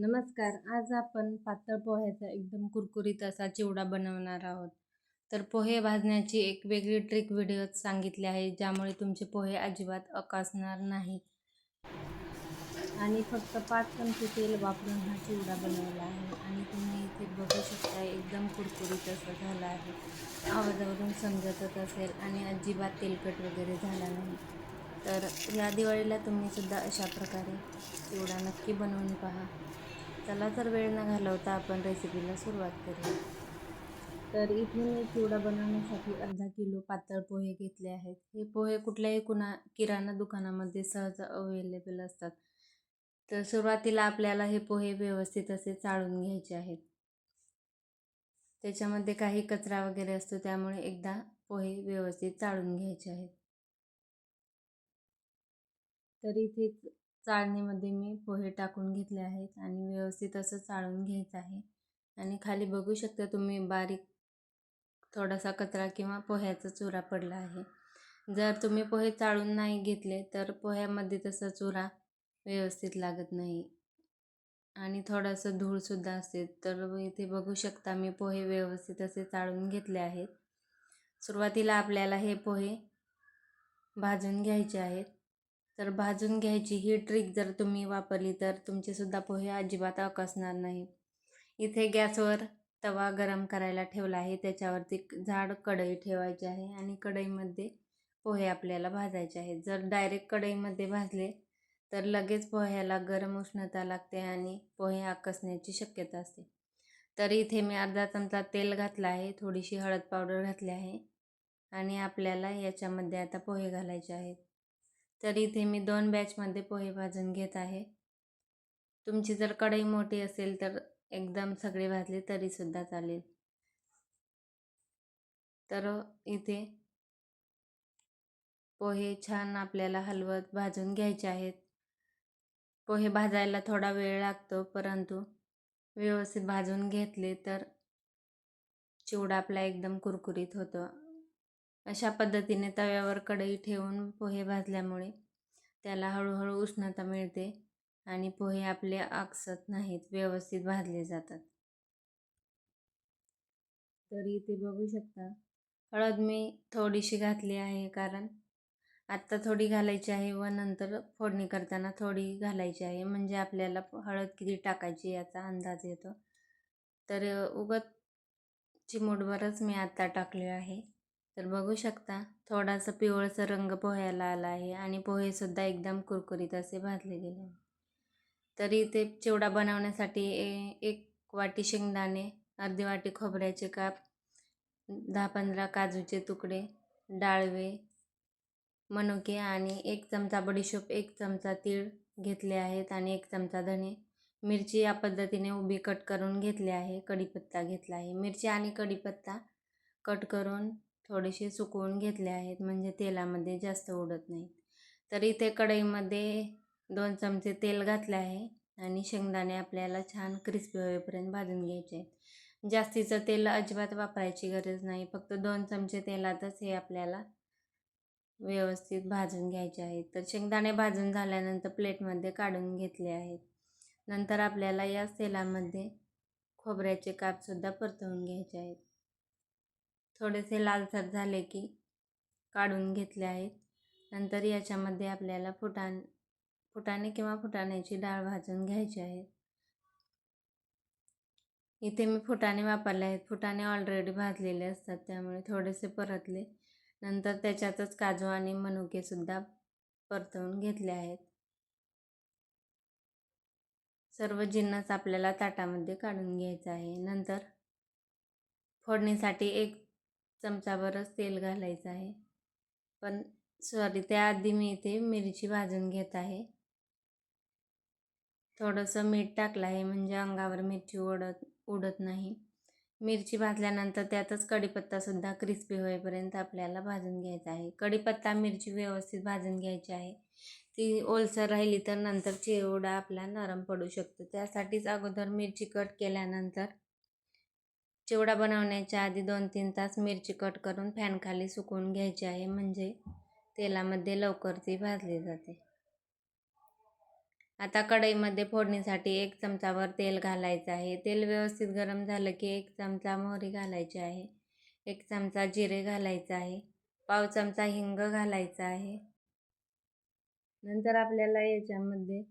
नमस्कार. आज आपण पातळ पोह्याचा एकदम कुरकुरीत असा चिवडा बनवणार आहोत. तर पोहे भाजण्याची एक वेगळी ट्रिक व्हिडिओत सांगितली आहे ज्यामुळे तुमचे पोहे अजिबात अकासणार नाही आणि फक्त पाच चमचे तेल वापरून हा चिवडा बनवला आहे. आणि तुम्ही इथे बघू शकता एकदम कुरकुरीत असं झाला आहे. आवाजावरून समजतच असेल आणि अजिबात तेलकट वगैरे झाला नाही. तर या दिवाळीला तुम्ही सुद्धा अशा प्रकारे चिवडा नक्की बनवून पहा. चला तर वेळ न घालवता आपण रेसिपीला सुरुवात करूया. तर इथे मी चिवडा बनवण्यासाठी अर्धा किलो पातळ पोहे घेतले आहेत. हे पोहे कुठल्याही कुणा किराणा दुकानामध्ये सहज अवेलेबल असतात. तर सुरुवातीला आपल्याला हे पोहे व्यवस्थित असे चाळून घ्यायचे आहेत. त्याच्यामध्ये काही कचरा वगैरे असतो त्यामुळे एकदा पोहे व्यवस्थित चाळून घ्यायचे आहेत. तर इथे चाळणीमध्ये मी पोहे टाकून घेतले आहेत आणि व्यवस्थित असं चाळून घ्यायचं आहे. आणि खाली बघू शकता तुम्ही बारीक थोडासा कचरा किंवा पोह्याचा चुरा पडला आहे. जर तुम्ही पोहे चाळून नाही घेतले तर पोह्यामध्ये तसा चुरा व्यवस्थित लागत नाही. आणि थोडंसं धूळसुद्धा असते. तर इथे बघू शकता मी पोहे व्यवस्थित असे चाळून घेतले आहेत. सुरुवातीला आपल्याला हे पोहे भाजून घ्यायचे आहेत. तर भाजून घ्यायची ही ट्रिक जर तुम्ही वापरली तर तुमचेसुद्धा पोहे अजिबात अकसणार नाही. इथे गॅसवर तवा गरम करायला ठेवला आहे. त्याच्यावरती झाड कढई ठेवायची आहे आणि कढईमध्ये पोहे आपल्याला भाजायचे आहेत. जर डायरेक्ट कढईमध्ये भाजले तर लगेच पोह्याला गरम उष्णता लागते आणि पोहे आकसण्याची शक्यता असते. तर इथे मी अर्धा चमचा तेल घातला आहे. थोडीशी हळद पावडर घातली आहे आणि आपल्याला याच्यामध्ये आता पोहे घालायचे आहेत. तर इथे मी दोन बॅचमध्ये पोहे भाजून घेत आहे. तुमची जर कढई मोठी असेल तर एकदम सगळे भाजले तरीसुद्धा चालेल. तर इथे पोहे छान आपल्याला हलवत भाजून घ्यायचे आहेत. पोहे भाजायला थोडा वेळ लागतो परंतु व्यवस्थित भाजून घेतले तर चिवडा आपला एकदम कुरकुरीत होतो. अशा पद्धतीने तव्यावर कढई ठेवून पोहे भाजल्यामुळे त्याला हळूहळू उष्णता मिळते आणि पोहे आपले आकसत नाहीत व्यवस्थित भाजले जातात. तर इथे बघू शकता. हळद मी थोडीशी घातली आहे कारण आत्ता थोडी घालायची आहे व नंतर फोडणी करताना थोडी घालायची आहे. म्हणजे आपल्याला हळद किती टाकायची याचा अंदाज येतो. तर उगत चिमूटभरच मी आत्ता टाकले आहे. तर बघू शकता थोडासा पिवळसा रंग पोह्याला आला आहे आणि पोहेसुद्धा एकदम कुरकुरीत असे भाजले गेले तरी ते चिवडा बनवण्यासाठी एक वाटी शेंगदाणे अर्धी वाटी खोबऱ्याचे काप दहा पंधरा काजूचे तुकडे डाळवे मनुके आणि एक चमचा बडीशोप एक चमचा तीळ घेतले आहेत आणि एक चमचा धणे. मिरची या पद्धतीने उभी कट करून घेतली आहे कढीपत्ता घेतला आहे. मिरची आणि कढीपत्ता कट करून थोडेसे सुकवून घेतले आहेत म्हणजे तेलामध्ये जास्त उडत नाहीत. तर इथे कढईमध्ये दोन चमचे तेल घातले आहे आणि शेंगदाणे आपल्याला छान क्रिस्पी होईपर्यंत भाजून घ्यायचे आहेत. जास्तीचं तेल अजिबात वापरायची गरज नाही फक्त दोन चमचे तेलातच हे आपल्याला व्यवस्थित भाजून घ्यायचे आहेत. तर शेंगदाणे भाजून झाल्यानंतर प्लेटमध्ये काढून घेतले आहेत. नंतर आपल्याला याच तेलामध्ये खोबऱ्याचे कापसुद्धा परतवून घ्यायचे आहेत. थोडेसे लालसर झाले की काढून घेतले आहेत. नंतर याच्यामध्ये आपल्याला फुटाण फुटाणे किंवा फुटाण्याची डाळ भाजून घ्यायची आहे. इथे मी फुटाणे वापरले आहेत. फुटाणे ऑलरेडी भाजलेले असतात त्यामुळे थोडेसे परतले. नंतर त्याच्यातच काजू आणि मनुकेसुद्धा परतवून घेतले आहेत. सर्व जिन्नस आपल्याला ताटामध्ये काढून घ्यायचं आहे. नंतर फोडणीसाठी एक चमचाभरच तेल घालायचं आहे. पण सॉरी त्याआधी मी इथे मिरची भाजून घेत आहे. थोडंसं मीठ टाकलं आहे म्हणजे अंगावर मिरची उडत उडत नाही. मिरची भाजल्यानंतर त्यातच कढीपत्तासुद्धा क्रिस्पी होईपर्यंत आपल्याला भाजून घ्यायचा आहे. कढीपत्ता मिरची व्यवस्थित भाजून घ्यायची आहे. ती ओलसर राहिली तर नंतर चिवडा आपला नरम पडू शकतो. त्यासाठीच अगोदर मिरची कट केल्यानंतर चिवडा बनवण्याच्या आधी दोन तीन तास मिरची कट करून फॅनखाली सुकवून घ्यायची आहे. म्हणजे तेलामध्ये लवकर ती भाजली जाते. आता कढईमध्ये फोडणीसाठी एक चमचावर तेल घालायचं आहे. तेल व्यवस्थित गरम झालं की एक चमचा मोहरी घालायची आहे. एक चमचा जिरे घालायचं आहे. पाव चमचा हिंग घालायचा आहे. नंतर आपल्याला याच्यामध्ये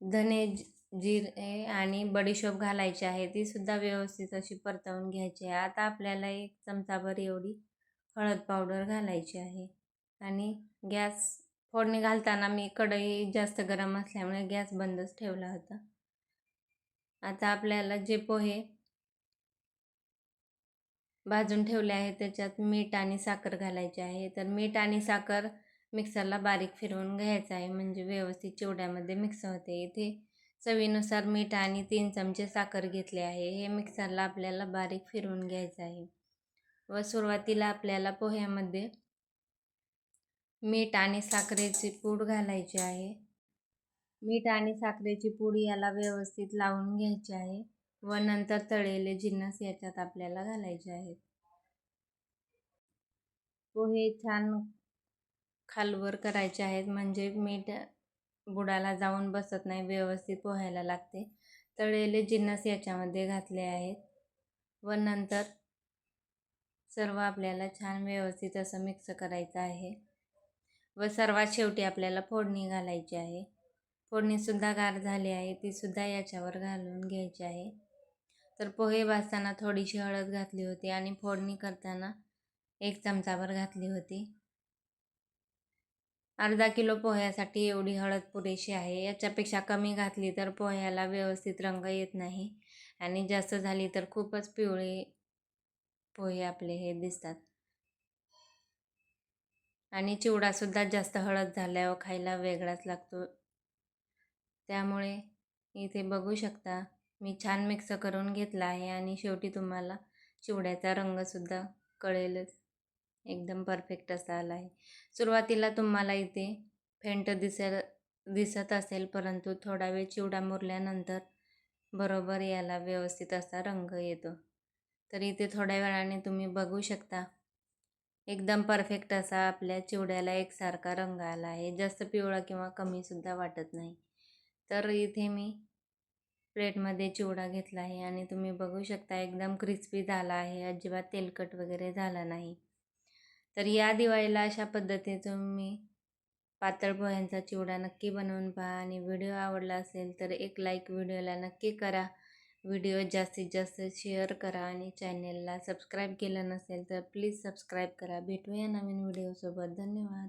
धने जिरे आणि बडीशोप घालायची आहे ती सुद्धा व्यवस्थित अशी परतवून घ्यायची आहे. आता आपल्याला एक चमचाभर एवढी हळद पावडर घालायची आहे आणि गॅस फोडणी घालताना मी कढई जास्त गरम असल्यामुळे गॅस बंदच ठेवला होता. आता आपल्याला जे पोहे भाजून ठेवले आहे त्याच्यात मीठ आणि साखर घालायची आहे. तर मीठ आणि साखर मिक्सरला बारीक फिरवून घ्यायचं आहे म्हणजे व्यवस्थित चिवड्यामध्ये मिक्स होते. इथे चवीनुसार मीठ आणि तीन चमचे साखर घेतले आहे. हे मिक्सरला आपल्याला बारीक फिरवून घ्यायचं आहे. व सुरुवातीला आपल्याला पोह्यामध्ये मीठ आणि साखरेची पूड घालायची आहे. मीठ आणि साखरेची पूड याला व्यवस्थित लावून घ्यायची आहे. व नंतर तळलेले जिन्नस याच्यात आपल्याला घालायचे आहेत. पोहे छान खालवर करायचे आहेत. म्हणजे मीठ बुडाला जाऊन बसत नाही व्यवस्थित पोहायला लागते. तळलेले जिन्नस याच्यामध्ये घातले आहेत. व नंतर सर्व आपल्याला छान व्यवस्थित असं मिक्स करायचं आहे. व सर्वात शेवटी आपल्याला फोडणी घालायची आहे. फोडणीसुद्धा गार झाली आहे तीसुद्धा याच्यावर घालून घ्यायची आहे. तर पोहे भाजताना थोडीशी हळद घातली होती आणि फोडणी करताना एक चमचाभर घातली होती. अर्धा किलो पोह्यासाठी एवढी हळद पुरेशी आहे. याच्यापेक्षा कमी घातली तर पोह्याला व्यवस्थित रंग येत नाही आणि जास्त झाली तर खूपच पिवळे पोहे आपले हे दिसतात. आणि चिवडासुद्धा जास्त हळद झाल्यावर खायला वेगळाच लागतो. त्यामुळे इथे बघू शकता मी छान मिक्स करून घेतला आहे आणि शेवटी तुम्हाला चिवड्याचा रंगसुद्धा कळेलच. एकदम परफेक्ट असा आला आहे. सुरुवातीला तुम्हाला इथे फेंट दिसेल दिसत असेल परंतु थोडा वेळ चिवडा मुरल्यानंतर बरोबर याला व्यवस्थित असा रंग येतो. तर इथे थोड्या वेळाने तुम्ही बघू शकता. एकदम परफेक्ट असा आपल्या चिवड्याला एकसारखा रंग आला आहे. जास्त पिवळा किंवा कमीसुद्धा वाटत नाही. तर इथे मी प्लेटमध्ये चिवडा घेतला आहे आणि तुम्ही बघू शकता एकदम क्रिस्पी झाला आहे. अजिबात तेलकट वगैरे झाला नाही. तर या दिवाळीला अशा पद्धतीचं तुम्ही पातळ पोह्यांचा चिवडा नक्की बनवून पहा. आणि व्हिडिओ आवडला असेल तर एक लाईक व्हिडिओला नक्की करा. व्हिडिओ जास्तीत जास्त शेअर करा आणि चॅनेलला सबस्क्राईब केलं नसेल तर प्लीज सबस्क्राईब करा. भेटूया नवीन व्हिडिओसोबत धन्यवाद.